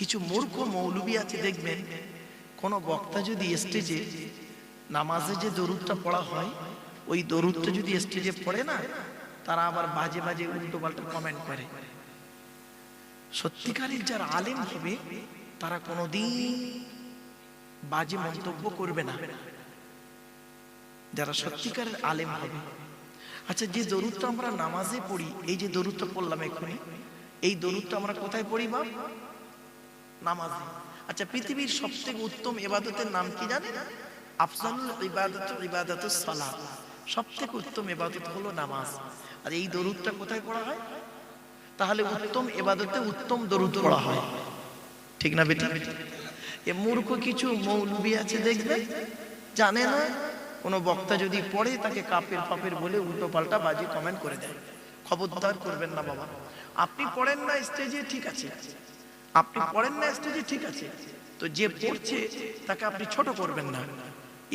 কিছু মূর্খ মৌলবী আছে, দেখবেন, কোন বক্তা যদি স্টেজে, নামাজে যে দরুদটা পড়া হয়, ওই দরুদটা যদি স্টেজে পড়ে না, তারা আবার বাজে বাজে উল্টো পাল্টা কমেন্ট করে। সত্যিকারের যারা আলেম হবে, তারা কোনোদিন বাজে মন্তব্য করবে না। যারা সত্যিকারের আলেম হবে। আচ্ছা যে দরুদটা আমরা নামাজে পড়ি, এই যে দরুদটা পড়লাম এক্ষুনি, এই দরুদটা আমরা কোথায় পড়ি বা নামাজে আচ্ছা পৃথিবীর সবথেকে উত্তম ইবাদতের নাম কি জানেন? আফজালুল ইবাদত ইবাদত সালাত। সবথেকে উত্তম ইবাদত হলো নামাজ। আর এই দরুদটা কোথায় পড়া হয়? তাহলে উত্তম এবাদতে উত্তম দরুদ পড়া হয়। ঠিক না বেটি এ মূর্খ কিছু মৌলবি আছে দেখবে? জানে না? কোনো বক্তা যদি পড়ে, তাকে কাপের ফাপের বলে উল্টো পাল্টা বাজে কমেন্ট করে দেয়। খবরদার করবেন না বাবা। আপনি পড়েন না স্টেজে ঠিক আছে। আপনি পড়েন না স্টেজে ঠিক আছে, তো যে পড়ছে তাকে আপনি ছোট করবেন না।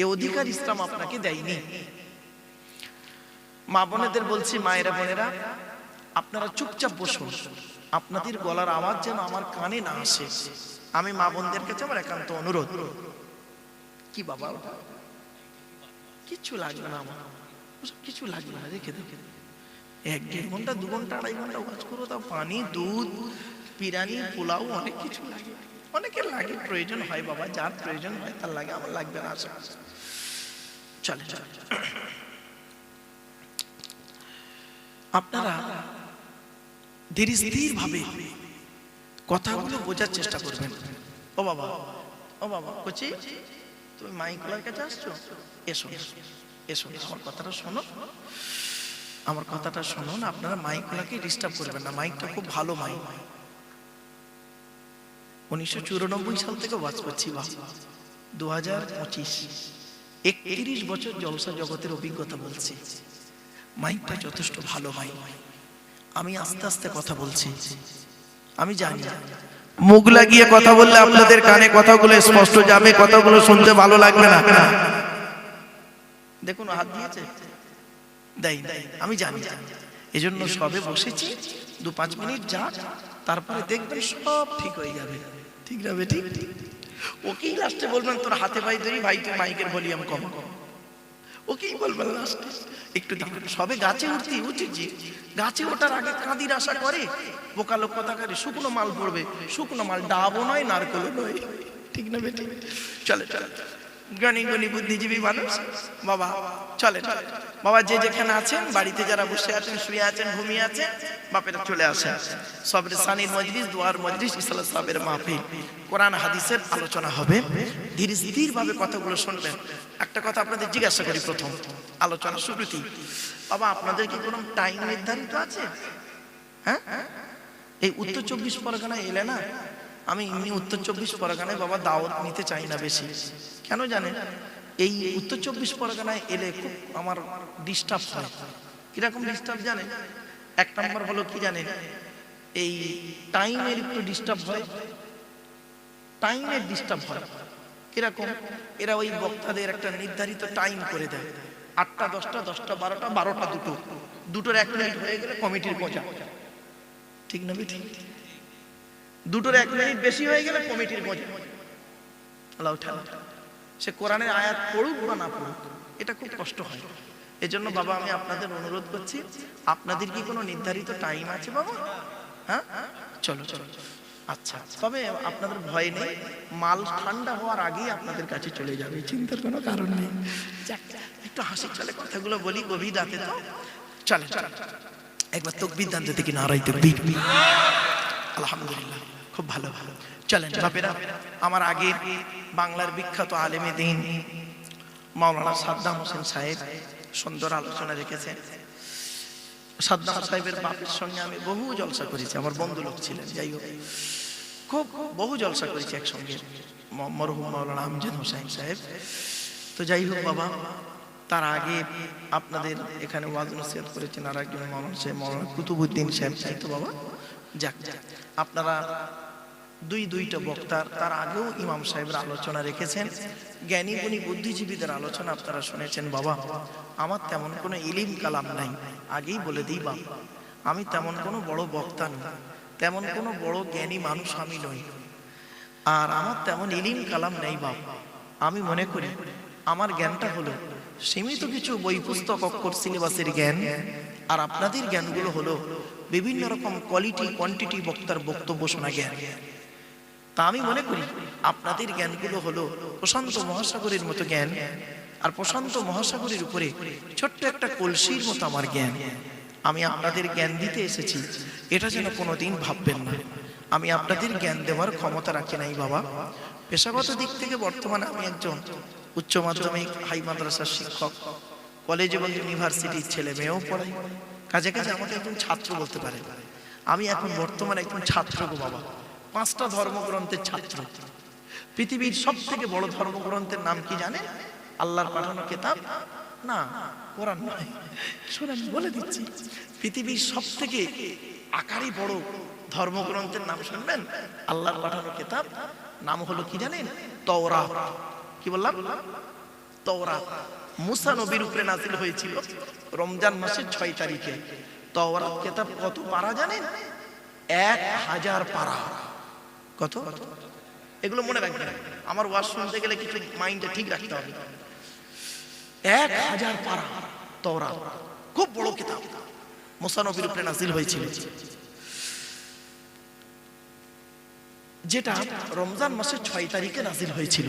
এ অধিকার ইসলাম আপনাকে দেয়নি। মা বোনেদের বলছি, মায়েরা বোনেরা, আপনারা চুপচাপ বসুন। আপনাদের গলার আওয়াজ যেন আমার কানে না আসে। আমি মা বোনদের কাছে আমার একান্ত অনুরোধ। কি বাবা কিচ্ছু লাগবে না আমার। কিছু লাগবে না রেখে দেখে। এক ঘণ্টা, দু ঘণ্টা, আড়াই ঘণ্টা ওয়াজ করো, তাও পানি, দুধ বিরিয়ানি, পোলাও অনেক কিছু লাগে। অনেকের লাগে, প্রয়োজন হয় বাবা, যার প্রয়োজন হয় তার লাগে, আমার লাগবে না আসে চলে আপনারা ধীরে স্থির ভাবে কথাগুলো বোঝার চেষ্টা করবেন। ও বাবা ও বাবা, কচি, তুমি মাইকুলার কাছে আসছো? এসো এসো, আমার কথাটা শোনো। আমার কথাটা শুনুন, আপনারা মাইকুলাকে ডিস্টার্ব করবেন না। মাইকটা খুব ভালো মাইক উনিশশো চুরানব্বই সাল থেকে ওয়াজ করছি বা দু হাজার পঁচিশ। একত্রিশ বছর জলসা জগতের অভিজ্ঞতা বলছি। মাইকটা যথেষ্ট ভালো মাইক আমি আস্তে আস্তে কথা বলছি। আমি জানি। মুখ লাগিয়ে কথা বললে আপনাদের কানে কথাগুলো স্পষ্ট যাবে, কথাগুলো শুনতে ভালো লাগবে না। দেখুন, হাত দিয়েছে? দেয় আমি জানি। এই জন্য সবে বসেছি। দু পাঁচ মিনিট যাক, তারপরে দেখবেন সব ঠিক হয়ে যাবে। ঠিক যাবে ঠিক ওকেই লাস্টে বলবেন, তোর হাতে পাই ধরি, ভাই তুই মাইকের ভলিউম কম। কম ওকেই বলবেন লাস্টে একটু দাঁড়ান, সবে গাছে উঠতে উঠেছি। গাছে ওঠার আগে কাঁদির আশা করে, বোকা লোক কথা করে শুকনো মাল পড়বে। শুকনো মাল ডাবও নয়, নারকেলও নয়। ঠিক না বেটি? চলে চলে। জ্ঞানী গণী বুদ্ধিজীবী মানুষ। বাবা, চলে চলে। বাবা যে যেখানে আছেন, বাড়িতে যারা বসে আছেন, শুয়ে আছেন, ঘুমিয়ে আছেন, বাপেরা চলে আসেন। সবরে সানির মজলিস, দুয়ার মজলিস, ইসলাম সাহেবের মাহফিল। কোরআন, হাদিসের আলোচনা হবে। ধীরে স্থির ভাবে কথাগুলো শুনবেন। একটা কথা আপনাদের জিজ্ঞাসা করি প্রথম। আলোচনা শুরুতেই। বাবা, আপনাদের কি কোনো টাইম নির্ধারিত আছে? হ্যাঁ? এই উত্তর চব্বিশ পরগনায় এলে না, আমি এমনি উত্তর চব্বিশ পরগনায় বাবা দাওয়াত নিতে চাই না বেশি। কেন জানেন? এই উত্তর চব্বিশ পরগনায় এলে খুব আমার ডিস্টার্ব হয়। কীরকম ডিস্টার্ব জানেন? এক নম্বর হলো কি জানেন? এই টাইমের একটু ডিস্টার্ব হয়। টাইমের ডিস্টার্ব হয়। কীরকম? এরা ওই বক্তাদের একটা নির্ধারিত টাইম করে দেয়। আটটা, দশটা দশটা, বারোটা বারোটা দুটো। দুটোর এক মিনিট হয়ে গেলে কমিটির মজা ঠিক না ঠিক দুটোর এক মিনিট বেশি হয়ে গেলে কমিটির মজা আল্লাহ সে কোরআনের আয়াত পড়ুক বা না পড়ুক, এটা খুব কষ্ট হয়। এজন্য বাবা, আমি আপনাদের অনুরোধ করছি, আপনাদের কি কোনো নির্ধারিত টাইম আছে বাবা? হ্যাঁ? চলো চলো আচ্ছা তবে আপনাদের ভয় নেই, মাল ঠান্ডা হওয়ার আগেই আপনাদের কাছে চলে যাবে, চিন্তার কোনো কারণ নেই। একটু হাসি চলে কথাগুলো বলি গভীর রাতে তো। চলে চলে। একবার তকবির দান দিতে কি নারাই তকবির। আলহামদুলিল্লাহ, খুব ভালো ভালো। চলেন বাপেরা আমার আগে বাংলার বিখ্যাত আলেমে দিন মাওলানা সাদ্দাম হোসেন সাহেব সুন্দর আলোচনা রেখেছেন। সাদ্দাম সাহেবের বাপের সঙ্গে আমি বহু জলসা করেছি, আমার বন্ধু লোক ছিলেন, যাই হোক। খুব বহু জলসা করেছি একসঙ্গে মরহুম মাওলানা আমজাদ হোসেন সাহেব। তো যাই হোক বাবা, তার আগে আপনাদের এখানে ওয়াজ নসিহত করেছেন আর একজন মাওলানা সাহেব, মাওলানা কুতুবুদ্দিন সাহেব। তাই তো বাবা, যাক যাক। আপনারা দুই দুইটা বক্তার তার আগেও ইমাম সাহেবের আলোচনা রেখেছেন। জ্ঞানী গুণী বুদ্ধিজীবীদের আলোচনা আপনারা শুনেছেন, বাবা। আমার তেমন কোনো ইলিম কালাম নাই, আগেই বলে দিই বাবা আমি তেমন কোনো বড় বক্তা নই, তেমন কোনো বড় জ্ঞানী মানুষ আমি নই। আর আমার তেমন ইলিম কালাম নেই, বাপ। আমি মনে করি, আমার জ্ঞানটা হলো সীমিত কিছু বই পুস্তক অক্ষর সিলেবাসের জ্ঞান, আর আপনাদের জ্ঞানগুলো হলো বিভিন্ন রকম কোয়ালিটি কোয়ান্টিটি বক্তার বক্তব্য শোনা জ্ঞান। তা আমি মনে করি আপনাদের জ্ঞানগুলো হলো প্রশান্ত মহাসাগরের মতো জ্ঞান, আর প্রশান্ত মহাসাগরের উপরে ছোট্ট একটা কলসির মতো আমার জ্ঞান। আমি আপনাদের জ্ঞান দিতে এসেছি, এটা যেন কোনোদিন ভাববেন না। আমি আপনাদের জ্ঞান দেওয়ার ক্ষমতা রাখি নাই, বাবা। পেশাগত দিক থেকে বর্তমানে আমি একজন উচ্চ মাধ্যমিক, হাই মাদ্রাসার শিক্ষক, কলেজ এবং ইউনিভার্সিটির ছেলে মেয়েও পড়াই। কাজে কাজে আমাকে একজন ছাত্র বলতে পারে। আমি এখন বর্তমানে একজন ছাত্র গো, বাবা। পাঁচটা ধর্মগ্রন্থের ছাত্র। পৃথিবীর সব থেকে বড় ধর্মগ্রন্থের নাম কি জানে আল্লাহর পাঠানো কেতাব? না, কোরআন নয়। শোনেন বলে দিচ্ছি। পৃথিবীর সব থেকে আকারই বড় ধর্মগ্রন্থের নাম শুনবেন? আল্লাহর পাঠানো কেতাব? নাম হলো কি জানেন? তওরা কি বললাম? তওরা মুসা নবীর উপরে নাজিল হয়েছিল রমজান মাসের ছয় তারিখে। তওরা কেতাব কত পারা জানেন? এক হাজার পারা। কত? এগুলো মনে রাখবেন। আমার ওয়াজ শুনতে গেলে কিছু মাইন্ডে ঠিক রাখতে হবে। এক হাজার পারা তওরা খুব বড় কিতাব। মুসা নবীর উপরে নাজিল হয়েছিল। যেটা রমজান মাসের ছয় তারিখে নাজিল হয়েছিল।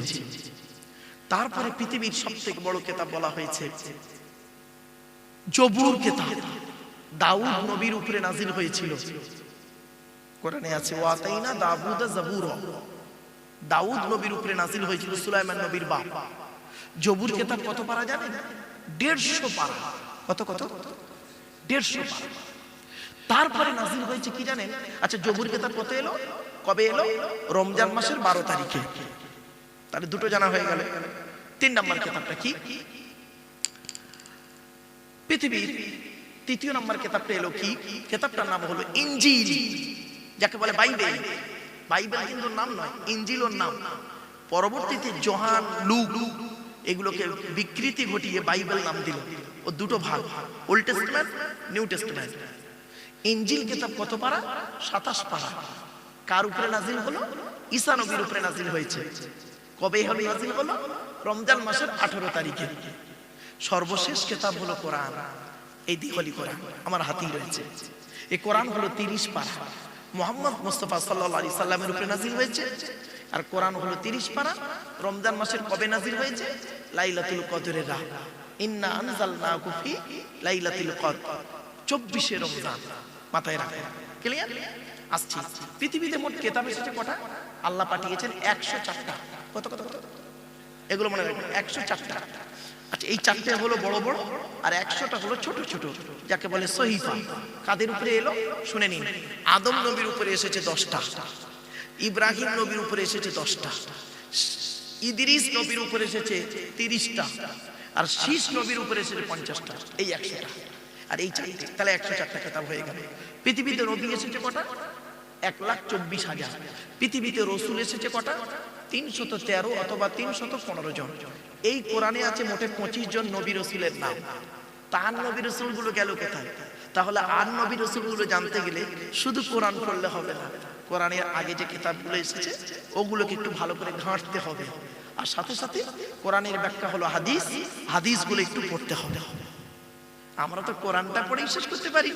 তারপরে পৃথিবীর সব থেকে বড় কেতাব বলা হয়েছে, জবুর কেতাব। দাউদ নবীর উপরে নাজিল হয়েছিল। কোরআনে আছে, ওয়াতাইনা দাউদা জাবুর দাউদ নবীর উপরে নাজিল হয়েছিল সুলাইমান নবীর বাপ। জবুর কেতাব কত পারা জানেন? দেড়শো পারা। কত কত? দেড়শো পারা। তারপরে নাজিল হয়েছে কি জানেন? আচ্ছা জবুর কেতাব কত এলো? কবে এলো? রমজান মাসের বারো তারিখে। তাহলে দুটো জানা হয়ে গেল। তিন নম্বর কেতাবটা কি? পৃথিবীর তৃতীয় নম্বর কেতাবটা এলো কি? কেতাবটার নাম হলো ইঞ্জিল যাকে বলে বাইবেল। বাইবেল কিন্তু নাম নয় ইঞ্জিল ওর নাম। পরবর্তীতে জোহান, লুক, এগুলোকে বিকৃতি ঘটিয়ে বাইবেল নাম দিল। ও দুটো ভাগ, ওল্ড টেস্টমেন্ট, নিউ টেস্টমেন্ট। ইঞ্জিল কেতাব কত পারা? সাতাশ পারা। কার উপরে নাজিল হলো? ঈসা নবীর উপরে নাজিল হয়েছে। কবে হলো নাজিল হলো? রমজান মাসের আঠারো তারিখে। সর্বশেষ কেতাব হলো কোরআন। এই দিহলি কোরআন, আমার হাতেই রয়েছে। এই কোরআন হলো তিরিশ পারা। মোহাম্মদ মুস্তফা সাল্লাহ আলি সাল্লামের উপরে নাজিল হয়েছে। আর কোরআন হলো তিরিশ পারা, রমজান মাসের কবে নাজিল হয়েছে? লাইলাতুল কদরের রাত। ইন্না আনজালনা কুফি লাইলাতুল কদর। চব্বিশে রমজান। মাথায় রাখেন ক্লিয়ার আসছি। পৃথিবীতে মোট কেতাব এসেছে কটা? আল্লাহ পাঠিয়েছেন একশো চারটা। কত কত কত? এগুলো মনে রাখবেন, একশো চারটা। আচ্ছা এই চারটে হলো বড় বড়, আর একশোটা হলো ছোট ছোট, যাকে বলে সহিফা। কাদের উপরে এলো? শুনে নিন। আদম নবীর উপরে এসেছে দশটা। ইব্রাহিম নবীর উপরে এসেছে দশটা। ইদ্রিস নবীর উপরে এসেছে তিরিশটা। আর শীষ নবীর উপরে এসেছে পঞ্চাশটা। এই একশোটা। আর এই চারটে, তাহলে একশো চারটা কেতাব হয়ে গেল। পৃথিবীতে নবী এসেছে কটা? এক লাখ চব্বিশ হাজার। পৃথিবীতে রসুল এসেছে কটা? তিনশত তেরো অথবা তিনশত পনেরো জন। এই কোরআনে আছে মোটে পঁচিশ জন নবী রসুলের নাম। তার নবী রসুলগুলো গেল কোথায়? তাহলে আর নবী রসুলগুলো জানতে গেলে শুধু কোরআন পড়লে হবে না। কোরআনের আগে যে কিতাবগুলো এসেছে, ওগুলোকে একটু ভালো করে ঘাঁটতে হবে। আর সাথে সাথে কোরআনের ব্যাখ্যা হলো হাদিস, হাদিসগুলো একটু পড়তে হবে। আমরা তো কোরআনটা পড়েই শেষ করতে পারি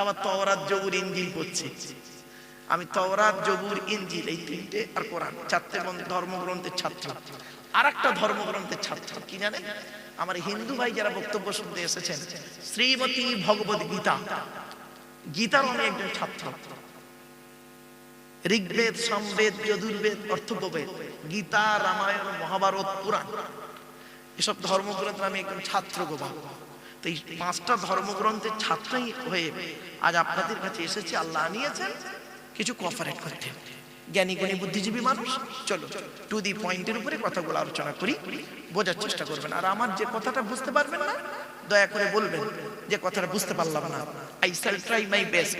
আবার তওরাত জবুর ইঞ্জিল পড়ছি। আমি তওরাত, জবুর ইঞ্জিল এই তিনটে আর কোরআন। চারটে ধর্মগ্রন্থের ছাত্র। আর একটা ধর্মগ্রন্থের ছাত্র। কি জানেন আমার হিন্দু ভাই যারা বক্তব্য শুনতে এসেছেন, শ্রীমতী ভগবত গীতা। গীতার আমি একজন ছাত্র। ঋগ্বেদ, সমবেদ, যদুর্বেদ অর্থবেদ গীতা, রামায়ণ, মহাভারত, পুরাণ। এসব ধর্মগ্রন্থ আমি একজন ছাত্র গোবা তো এই পাঁচটা ধর্মগ্রন্থের ছাত্রই হয়ে আজ আপনাদের কাছে এসেছি, আল্লাহ নিয়েছেন কিছু কোঅপারেট করতে। জ্ঞানী জ্ঞানী বুদ্ধিজীবী মানুষ, চলো টু দি পয়েন্টের উপরে কথাগুলো আলোচনা করি, বোঝার চেষ্টা করবেন। আর আমার যে কথাটা বুঝতে পারবেন না, দয়া করে বলবেন যে কথাটা বুঝতে পারলাম না। I shall try my best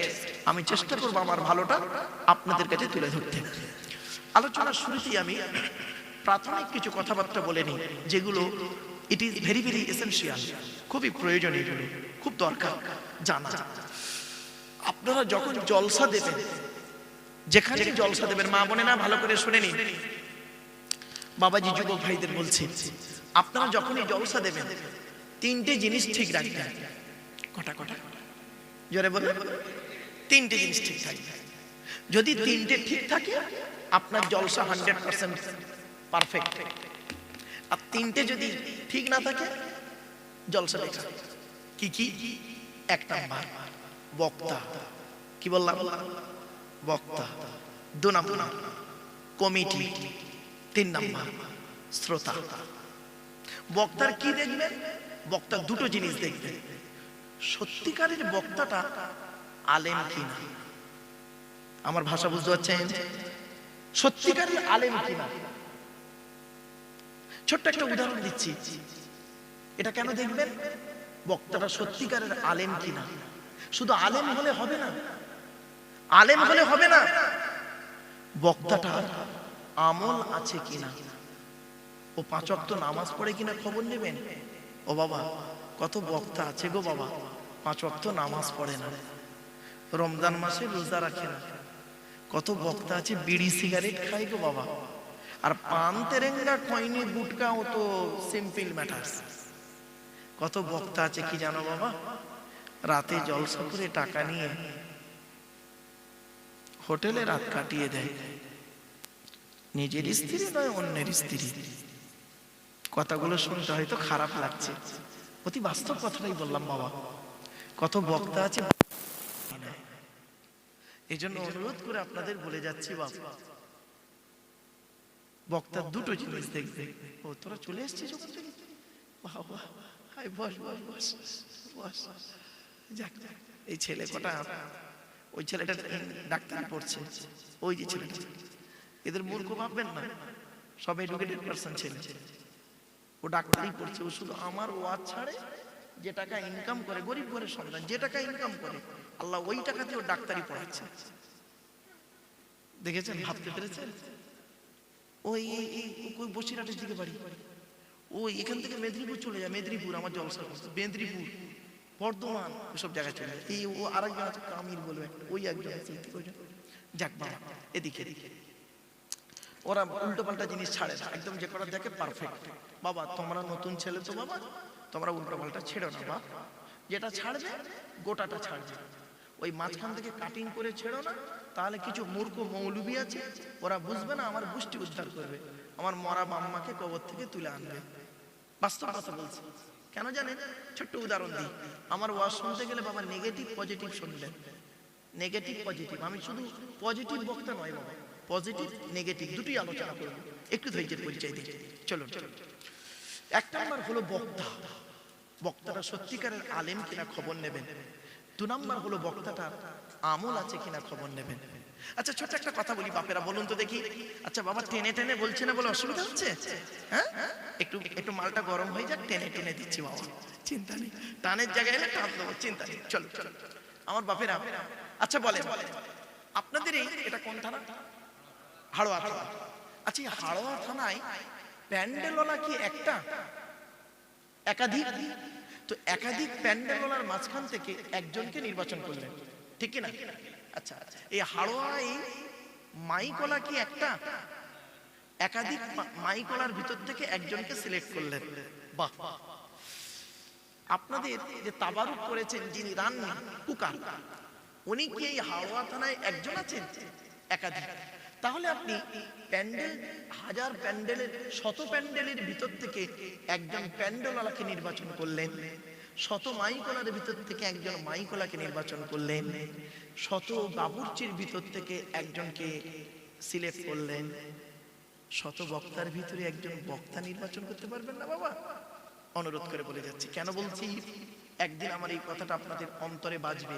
আমি চেষ্টা করব আমার ভালোটা আপনাদের কাছে তুলে ধরতে। আলোচনার শুরুতেই আমি প্রাথমিক কিছু কথাবার্তা বলে নিই, যেগুলো it is very very essential খুবই প্রয়োজনীয়, খুব দরকার জানা। আপনারা যখন জলসা দেবেন যেখানে জলসা দেবেন, মা বোনেরা ভালো করে শুনে নিন। বাবাজি যুবক ভাইদের বলছি, আপনারা যখনই জলসা দেবেন, তিনটে জিনিস ঠিক রাখবেন। কটা কটা জোরে বলুন। তিনটে জিনিস ঠিক থাকবে যদি তিনটে ঠিক থাকে, আপনার জলসা হান্ড্রেড পার্সেন্ট পারফেক্ট আর তিনটে যদি ঠিক না থাকে, জলসা কি কি? এক নাম্বার, বক্তা। কি বললাম? বক্তা, দু নাম্বার, কমিটি, তিন নাম্বার, শ্রোতা। বক্তার কি দেখবেন? বক্তার দুটো জিনিস দেখবেন। সত্যিকারের বক্তাটা আলেম কিনা? আমার ভাষা বুঝতে পারছেন? সত্যিকারের আলেম কিনা? ছোট্ট একটা উদাহরণ দিচ্ছি। এটা কেন দেখবেন? বক্তাটা সত্যিকারের আলেম কিনা? শুধু আলেম হলে হবে না আলেম হলে হবে না। বক্তাটার আমল আছে কিনা? ও পাঁচ ওয়াক্ত নামাজ পড়ে কিনা খবর নেবেন? ও বাবা কত বক্তা আছে গো বাবা। পাঁচ ওয়াক্ত নামাজ পড়ে না। রমজান মাসে রোজা রাখে না। কত বক্তা আছে বিড়ি সিগারেট খায় গো বাবা। আর পান তেরেঙ্গা খয়নি গুটকা ও তো সিম্পল ম্যাটার্স। কত বক্তা আছে কি জানো বাবা? রাতে জলসা করে টাকা নিয়ে হোটেলে রাত কাটিয়ে দেয়। নিজের স্ত্রী নয়, অন্যের স্ত্রী। কথাগুলো শুনতে হয়তো খারাপ লাগছে। অতি বাস্তব কথাটাই বললাম, বাবা। কত বক্তা আছে এই জন্য অনুরোধ করে আপনাদের বলে যাচ্ছি, বাবা। বক্তার দুটো জিনিস দেখবে। ও, তোরা চলে এসছিস হাই বস বস বস। যাক। এই ছেলে কটা? ওই ছেলেটা ডাক্তার পড়ছে, ওই যে ছেলেটা। এদের মূর্খ ভাববেন না, সব এডুকেটেড পার্সন ছেলে। ও ডাক্তারই পড়ছে, ও শুধু আমার ওয়াজ ছাড়ে, যে টাকা ইনকাম করে, গরিব ঘরের সন্তান, যে টাকা ইনকাম করে, আল্লাহ ওই টাকাতে ও ডাক্তারি পড়াচ্ছে। দেখেছেন, ভাবতে পেরেছেন? ওই ওই বসিরহাটের দিকে বাড়ি। ওই এখান থেকে মেদিনীপুর চলে যায়, মেদিনীপুর, আমার জলসা। মেদিনীপুর। বর্ধমান ওসব জায়গায় চলে এই ও আরেকজন আছে, কামিল বলবে ওই একজন যাক বাবা, এদিকে এদিকে। ওরা উল্টো পাল্টা জিনিস ছাড়ে না, একদম যে করা দেখে পারফেক্ট বাবা, তোমরা নতুন ছেলে তো বাবা, তোমরা উল্টো পাল্টা ছেড়ো না, বাপ। যেটা ছাড়বে, গোটাটা ছাড়বে। ওই মাঝখান থেকে কাটিং করে ছেড়ো না, তাহলে কিছু মূর্খ মৌলবি আছে, ওরা বুঝবে না, আমার গোষ্ঠী উদ্ধার করবে। আমার মরা মাম্মাকে কবর থেকে তুলে আনবে। বাস্তব কথা বলছি। কেন জানেন? ছোট্ট উদাহরণ দিই। আমার ওয়াজ শুনতে গেলে বাবা নেগেটিভ পজিটিভ শুনলেন নেগেটিভ পজিটিভ আমি শুধু পজিটিভ বক্তা নয় বাবা। পজিটিভ নেগেটিভ দুটোই আলোচনা করব। একটু ধৈর্যের পরিচয় দিই। চলো চলো এক নাম্বার হলো বক্তা। বক্তাটা সত্যিকারের আলেম কিনা খবর নেবেন? দু নাম্বার হলো বক্তাটার আমল আছে কিনা খবর নেবেন? আচ্ছা ছোট একটা কথা বলি বাপেরা বলুন তো দেখি। আচ্ছা বাবা টেনে টেনে বলছে না বলে অসুবিধা হচ্ছে? হ্যাঁ? একটু একটু মালটা গরম হয়ে যাক টেনে টেনে দিচ্ছি বাবা। চিন্তা নেই। টানের জায়গায় এলে টান দেবো চিন্তা নেই। চলো চলো। আমার বাপেরা আচ্ছা বলে আপনাদের এই এটা কোন থানা? হাড়োয়া থানা। আচ্ছা এই হাড়োয়া থানায় প্যান্ডেলওয়ালা কি একটা? একাধিক? তো একাধিক প্যান্ডেলওয়ালার মাঝখান থেকে একজনকে নির্বাচন করলেন। ঠিক কি না? আচ্ছা এই হাড়োয়ায় মাইকলা কি একটা? একাধিক মাইকলার ভিতর থেকে একজনকে সিলেক্ট করলেন। বাহ আপনাদের যে তাবারুক করেছেন যিনি রান্না কুকার, উনি কি এই হাওড়া থানায় একজন আছেন? একাধিক। তাহলে আপনি প্যান্ডেল, হাজার প্যান্ডেলের, শত প্যান্ডেলের ভিতর থেকে একজন প্যান্ডেলওয়ালাকে নির্বাচন করলেন। শত মাইকলার ভিতর থেকে একজন মাইকলাকে নির্বাচন করলেন, শত বাবুর্চির ভিতর থেকে একজনকে সিলেক্ট করলেন। শত বক্তার ভিতরে একজন বক্তা নির্বাচন করতে পারবেন না বাবা? অনুরোধ করে বলে যাচ্ছি, কেন বলছি? একদিন আমার এই কথাটা আপনাদের অন্তরে বাজবে।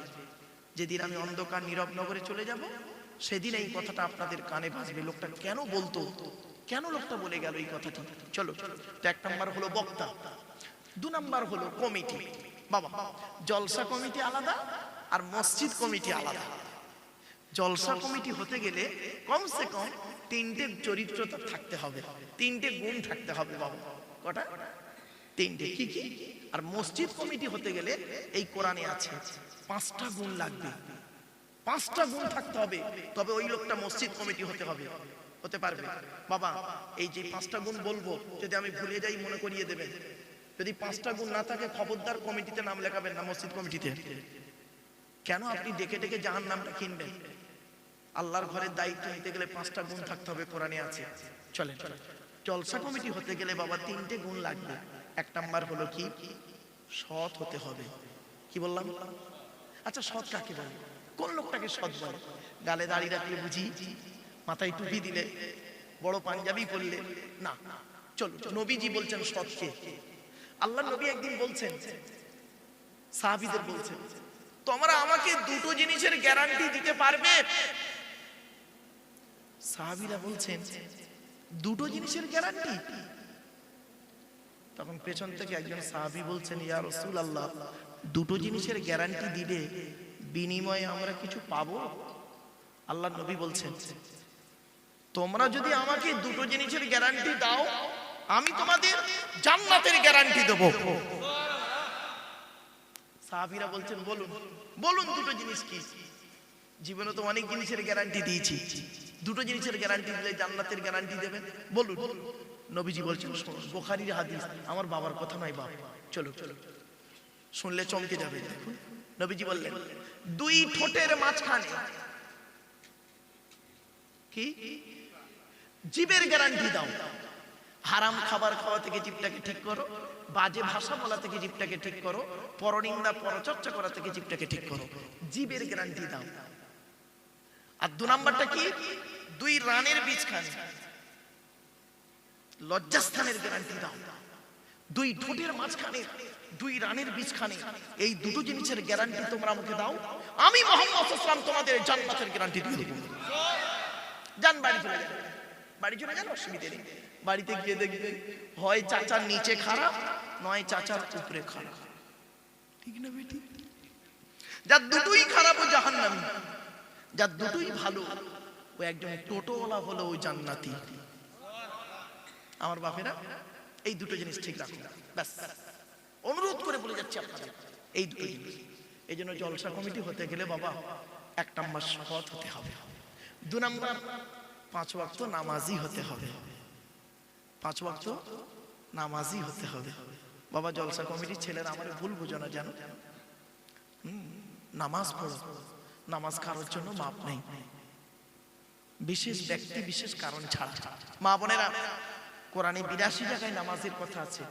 যেদিন আমি অন্ধকার নীরব নগরে চলে যাব, সেদিন এই কথাটা আপনাদের কানে বাজবে। লোকটা কেন বলতো? কেন লোকটা বলে গেল এই কথাটা? চলো। তো এক নাম্বার হলো বক্তা। দু নাম্বার হলো কমিটি। বাবা, জলসা কমিটি আলাদা আর মসজিদ কমিটি আলাদা। জলসা কমিটি হতে গেলে কমসে কম তিনটে চরিত্র তার থাকতে হবে। তিনটে গুণ থাকতে হবে বাবা। কটা? তিনটে। কি কি? আর মসজিদ কমিটি হতে গেলে এই কোরআনে আছে, পাঁচটা গুণ লাগবে। পাঁচটা গুণ থাকতে হবে, তবে ওই লোকটা মসজিদ কমিটি হতে হবে। হতে পারবে। বাবা, এই যে পাঁচটা গুণ বলব, যদি আমি ভুলে যাই মনে করিয়ে দেবেন। যদি পাঁচটা গুণ না থাকে, খবরদার কমিটিতে নাম লেখাবেন না, মসজিদ কমিটিতে। কেন আপনি ডেকে ডেকে জাহান নামটা কিনবেন? আল্লাহর ঘরের দায়িত্ব নিতে গেলে পাঁচটা গুণ থাকতে হবে, কোরআনে আছে। চলে জলসা কমিটি হতে গেলে বাবা তিনটে গুণ লাগবে। এক নাম্বার হলো কি? সৎ হতে হবে। কি বললাম? আচ্ছা সৎ কাকে বলে? কোন লোকটাকে সৎ বলে? গালে দাড়ি রাখলে বুঝি? মাথায় টুপি দিলে? বড় পাঞ্জাবি পরলে? না। চলো নবীজি বলছেন সৎকে। আল্লাহ নবী একদিন বলছেন, সাহাবিদের বলছেন, তোমরা আমাকে দুটো জিনিসের গ্যারান্টি দিতে পারবে? সাহাবিরা বলছেন, দুটো জিনিসের গ্যারান্টি তখন পেছন থেকে একজন সাহাবি বলছেন, ইয়া রসুল আল্লাহ দুটো জিনিসের গ্যারান্টি দিলে বিনিময়ে আমরা কিছু পাবো? আল্লাহ নবী বলছেন, তোমরা যদি আমাকে দুটো জিনিসের গ্যারান্টি দাও আমি তোমাদের জান্নাতের গ্যারান্টি দেবো। সাহাবিরা বলছেন, বলুন বলুন দুটো জিনিস কি? জীবনে তো অনেক জিনিসের গ্যারান্টি দিয়েছি। দুটো জিনিসের গ্যারান্টি দিলে জান্নাতের গ্যারান্টি দেবেন? বলুন। নবীজি বলছেন বোখারির হাদিস, আমার বাবার কথা নয় বাবা চলো চলো। শুনলে চমকে যাবে, দেখুন। নবীজি বললেন, দুই ঠোঁটের মাঝখানে কি? জীবের গ্যারান্টি দাও। হারাম খাবার খাওয়া থেকে জীবটাকে ঠিক করো, বাজে ভাষা বলা থেকে জীবটাকে ঠিক করো, পরনিন্দা, পরচর্চা করা থেকে জীবটাকে ঠিক করো। জীবের গ্যারান্টি দাও। আর দু নাম্বারটা কি? দুই রানের বীজখানে লজ্জাস্থানের গ্যারান্টি দাও। দুই ঠোঁটের মাঝখানে দুই রানের বীজখানে এই দুটো জিনিসের গ্যারান্টি তোমরা আমাকে দাও। আমি মোহাম্মদ ইসলাম তোমাদের জান্নাতের গ্যারান্টি দিয়ে দেবো। যান বাড়ি চলে যান। বাড়ি চলে যান অসুবিধে নেই। বাড়িতে গিয়ে দেখবে, হয় চাচার নিচে খারাপ, নয় চাচার উপরে খারাপ। ঠিক না বেটি? যার দুটোই খারাপ ও জাহান্নামী, যার দুটোই ভালো, ও একজন টোটোওয়ালা হলো ওই জান্নাতি। আমার বাপেরা, এই দুটো জিনিস ঠিক রাখুন ব্যাস। অনুরোধ করে বলে যাচ্ছি আপনাদের, এই দুটো জিনিস। এই জন্য জলসা কমিটি হতে গেলে বাবা, এক নাম্বার সৎ হতে হবে। দু নাম্বার, পাঁচ ওয়াক্ত নামাজি হতে হবে। পাঁচ ওয়াক্ত নামাজি হতে হবে। বাবা, জলসা কমিটির ছেলেরা আমার ভুল বুঝো জানো? নামাজ পড়ো। নামাজ কারোর জন্য মাপ নেই। বিশেষ ব্যক্তি, বিশেষ কারণ ছাড়া। মা বোনেরা, কোরআনে বিরাশি জায়গায় নামাজের কথা আছে।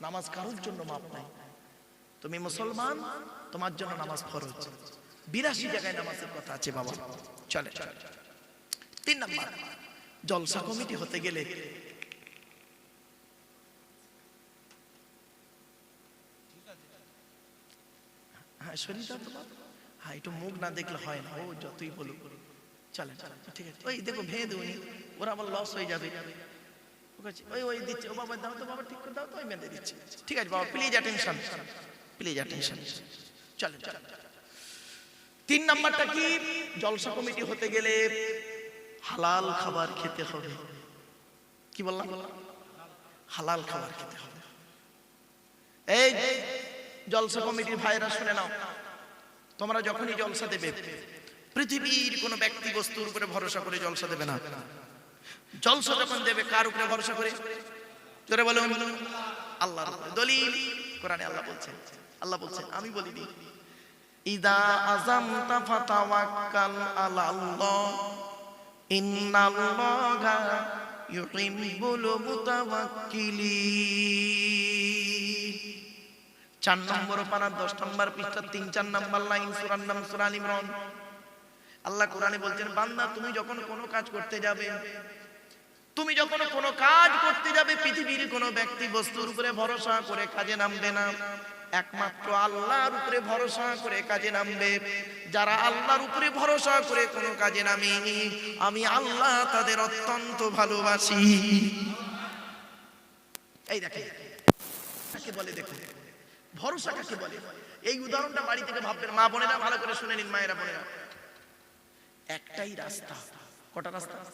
নামাজ কারোর জন্য মাপ নাই। তুমি মুসলমান, তোমার জন্য নামাজ ফরজ। বিরাশি জায়গায় নামাজের কথা আছে বাবা। চলে চলে। তিন নাম্বার, জলসা কমিটি হতে গেলে হ্যাঁ শরীর দাও তো বাবা। হ্যাঁ একটু মুখ না দেখলে হয় না। ও যতই বলুক। চলে চলে ঠিক আছে। ওই দেখো, ভেঙে দেবনি ওরা আবার লস হয়ে যাবে। ওই ওই দিচ্ছে। ও বাবা, দাও তো বাবা, ঠিক করে দাও তো, ওই বেঁধে দিচ্ছে। ঠিক আছে বাবা প্লিজ অ্যাটেনশন প্লিজ অ্যাটেনশন চলে চলে তিন নাম্বারটা কি? জলসা কমিটি হতে গেলে হালাল খাবার খেতে হবে। কি বললাম? হালাল খাবার খেতে হবে। এই জলসা কমিটির ভাইরা শুনে নাও। তোমরা যখনই জলসা দেবে, পৃথিবীর কোনো ব্যক্তি বস্তুর উপরে ভরসা করে জলসা দেবে না। জলসা যখন দেবে, কার উপরে ভরসা করে? জোরে বলুন। আল্লাহর উপরে। দলিল কোরআনে আল্লাহ বলছেন। আল্লাহ বলছেন, আমি বলিনি। ইদা আজামতা ফাতাওয়াক্কাল আলা আল্লাহ ইন্নাল্লাহা ইউহিব্বুল মুতাওয়াক্কিলিন। চার নম্বর পারা দশ নম্বর পৃষ্ঠা, তিন, চার নম্বর লাইন সুরার নাম সুরা আল ইমরান। আল্লাহ কোরআনে বলছেন, বান্দা, তুমি যখন কোনো কাজ করতে যাবে, তুমি যখন কোনো কাজ করতে যাবে, পৃথিবীর কোনো ব্যক্তি বস্তুর উপরে ভরসা করে কাজে নামবে না। একমাত্র আল্লাহর উপরে ভরসা করে কাজে নামবে। যারা আল্লাহর উপরে ভরসা করে কোনো কাজে নামে, আমি আল্লাহ তাদের অত্যন্ত ভালোবাসি। এই দেখে বলে দেখুন? ভরসা কাকে বলে? এই উদাহরণটা বাড়ি থেকে ভাববেন, মা বোনেরা ভালো করে শুনে নিন, মায়েরা বোনেরা। একটাই রাস্তা। কটা রাস্তা?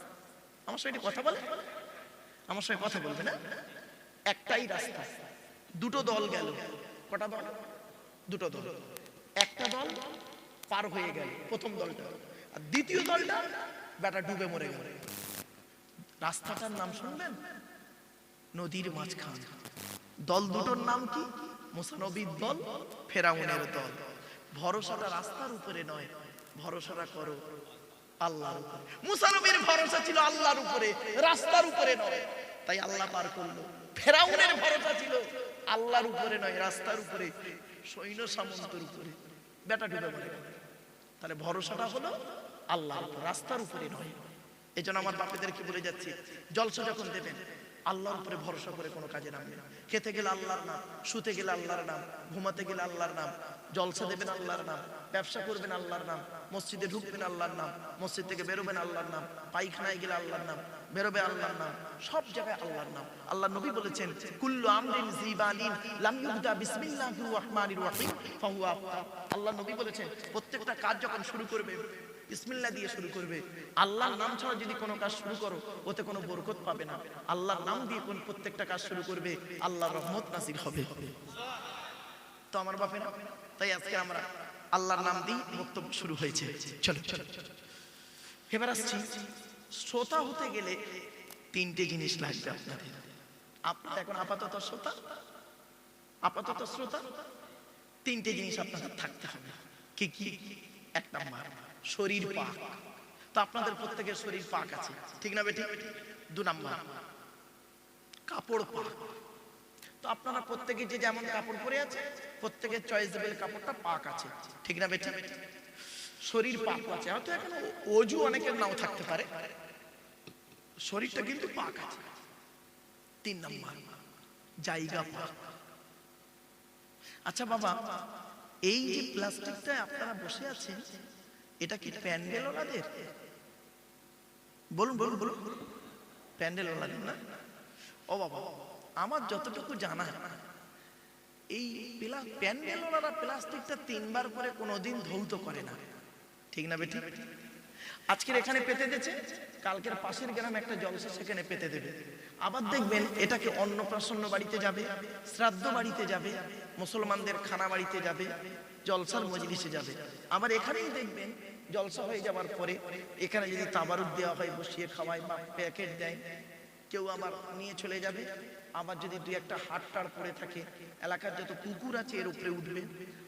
আমার সঙ্গে কথা বলে? আমার সঙ্গে কথা বলবে না? একটাই রাস্তা। দুটো দল গেল। কটা দল? দুটো দল। একটা দল পার হয়ে গেল প্রথম দলটা। আর দ্বিতীয় দলটা বেটা ডুবে মরে গেল। রাস্তাটার নাম শুনবেন নদীর মাঝখান। দল দুটোর নাম কি? মুসানবীর দল, ফেরাউনের দল। ভরসাটা রাস্তার উপরে নয়, ভরসাটা করো আল্লাহর উপরে। মুসানবীর ভরসা ছিল আল্লাহর উপরে, রাস্তার উপরে নয়। তাই আল্লাহ পার করল। ফেরাউনের ভরসা ছিল আল্লাহর উপরে নয়, রাস্তার উপরে, সৈন্য সামন্তের উপরে। বেটা ডুবে মরে তাহলে ভরসাটা হলো আল্লাহর উপর, রাস্তার উপরে নয়। এই জন্য আমার বাপেদেরকে বলে যাচ্ছি, জলসা যখন দেবেন আল্লাহর উপরে ভরসা করে কোনো কাজে নামবেন খেতে গেলে আল্লাহর নাম, শুতে গেলে আল্লাহর নাম, ঘুমাতে গেলে আল্লাহর নাম, জলসা দেবেন আল্লাহর নাম, ব্যবসা করবেন আল্লাহর নাম, মসজিদে ঢুকবেন আল্লাহর নাম, মসজিদ থেকে বেরোবেন আল্লাহর নাম, পায়খানায় গেলে আল্লাহর নাম, বেরোবে আল্লাহর নাম, সব জায়গায় আল্লাহর নাম। আল্লাহ নবী বলেছেন, কুল্লু আমরিন জিবালিন লাম ইউবদা বিসমিল্লাহির রহমানির রহিম। ফাহুয়া আল্লাহ নবী বলেছেন, প্রত্যেকটা কাজ যখন শুরু করবে বিসমিল্লাহ দিয়ে শুরু করবে। আল্লাহর নাম ছাড়া যদি কোনো কাজ শুরু করো, ওতে কোনো বরকত পাবে না। আল্লাহর নাম দিয়ে কোন প্রত্যেকটা কাজ শুরু করবে, আল্লাহর রহমত নাসির হবে। তো আমার বাপের, তাই আজকে আমরা আল্লাহর নাম দিয়ে বক্তব্য শুরু হয়েছে। চলো চলো। এবার আসছি, শ্রোতা হতে গেলে তিনটে জিনিস লাগবে আপনাদের। আপনার এখন আপাতত শ্রোতা? আপাতত শ্রোতা? তিনটে জিনিস আপনাদের থাকতে হবে। কি কি? এক নাম্বার। শরীর পাক। তো আপনাদের প্রত্যেকের শরীর পাক আছে। ঠিক না বেটি দু নাম্বার। কাপড় পাক। তো আপনারা প্রত্যেকে যে যেমন কাপড় পরে আছে, প্রত্যেকের চয়েসেবল কাপড়টা পাক আছে। ঠিক না বেটি শরীর পাক আছে। হয়তো এখন অজু অনেকের নাও থাকতে পারে। শরীরটা কিন্তু পাক আছে। তিন নাম্বার। জায়গা পাক। আচ্ছা বাবা, এই যে প্লাস্টিকটা আপনারা বসে আছেন এটা কি প্যান্ডেল ওনাদের? বলুন বলুন বলুন। প্যান্ডেল ওনাদের না? ও বাবা, আমার যতটুকু জানা, এই প্যান্ডেল ওনারা প্লাস্টিকটা তিনবার করে কোনোদিন ধৌত করে না। ঠিক না বেটি? আজকের এখানে পেতে দিয়েছে, কালকের পাশের গ্রামে একটা জলসা সেখানে পেতে দেবে। আবার দেখবেন এটাকে অন্নপ্রাশন্ন বাড়িতে যাবে, শ্রাদ্ধ বাড়িতে যাবে, মুসলমানদের খানা বাড়িতে যাবে জলসার মজলিসে যাবে। আবার এখানেই দেখবেন জলসা হয়ে যাওয়ার পরে এখানে যদি তাবারুদ দেওয়া হয়, বসিয়ে খাওয়ায় বা প্যাকেট দেয়, কেউ আবার নিয়ে চলে যাবে। আবার যদি দুই একটা হাট টাড় পড়ে থাকে, এলাকার যত কুকুর আছে এর উপরে উঠবে।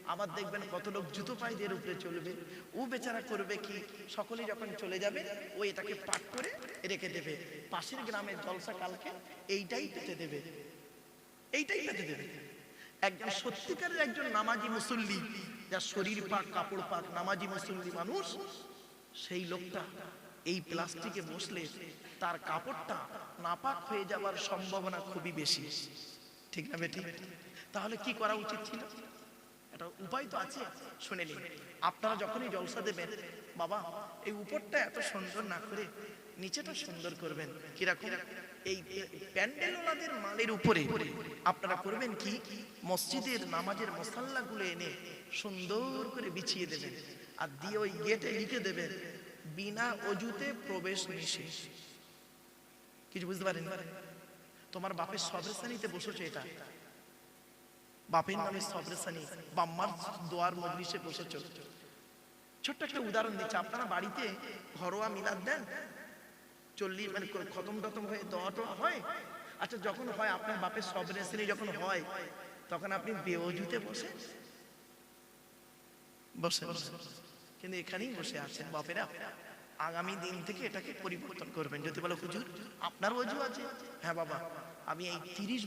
আবার দেখবেন কত লোক জুতো পায়ে দিয়ে এর উপরে চলবে। ও বেচারা করবে কি? সকলে যখন চলে যাবে, ও এটাকে পাক করে রেখে দেবে। পাশের গ্রামের জলসা কালকে এইটাই পেতে দেবে। এইটাই পেতে দেবে। একজন সত্যিকারের একজন নামাজি মুসল্লি, যার শরীর পাক, কাপড় পাক, নামাজি মুসল্লি মানুষ, সেই লোকটা এই প্লাস্টিকে বসলে তার কাপড়টা নাপাক হয়ে যাওয়ার সম্ভাবনা খুবই বেশি। ঠিক না বেটি? তাহলে কি করা উচিত ছিল? একটা উপায় তো আছে, শুনে নিন। আপনারা যখনই জলসা দেবেন, বাবা, এই উপরটা এত সুন্দর না করে নিচেটা সুন্দর করবেন। কীরকম? এই প্যান্ডেল ওনাদের মালের উপরে আপনারা করবেন কি? মসজিদের নামাজের মশাল্লাগুলো এনে সুন্দর করে বিছিয়ে দেবেন আর দিয়ে ওই গেটে লিখে দেবেন, বিনা অজুতে প্রবেশ নিষেধ। কিছু বুঝতে পারেন? তোমার বাপের সবের শ্রেণীতে বসেছে এটা? বাপের নামে সবরেসানি বাম্মার দোয়ার মজলিসে বসেছ। ছোট্ট একটা উদাহরণ দিচ্ছে। আপনারা বাড়িতে ঘরোয়া মিলাদ দেন? চল্লিশ মানে খতম টতম হয়ে দোয়া তো হয়। আচ্ছা যখন হয়, আপনার বাপের সবরেসানি যখন হয়, তখন আপনি বেওজুতে বসে? বসে বসে। কিন্তু এখানেই বসে আছেন বাপেরা। আগামী দিন থেকে এটাকে পরিবর্তন করবেন। যদি বলো, হুজুর, আপনার অজু আছে? হ্যাঁ বাবা। আমি এই তিরিশ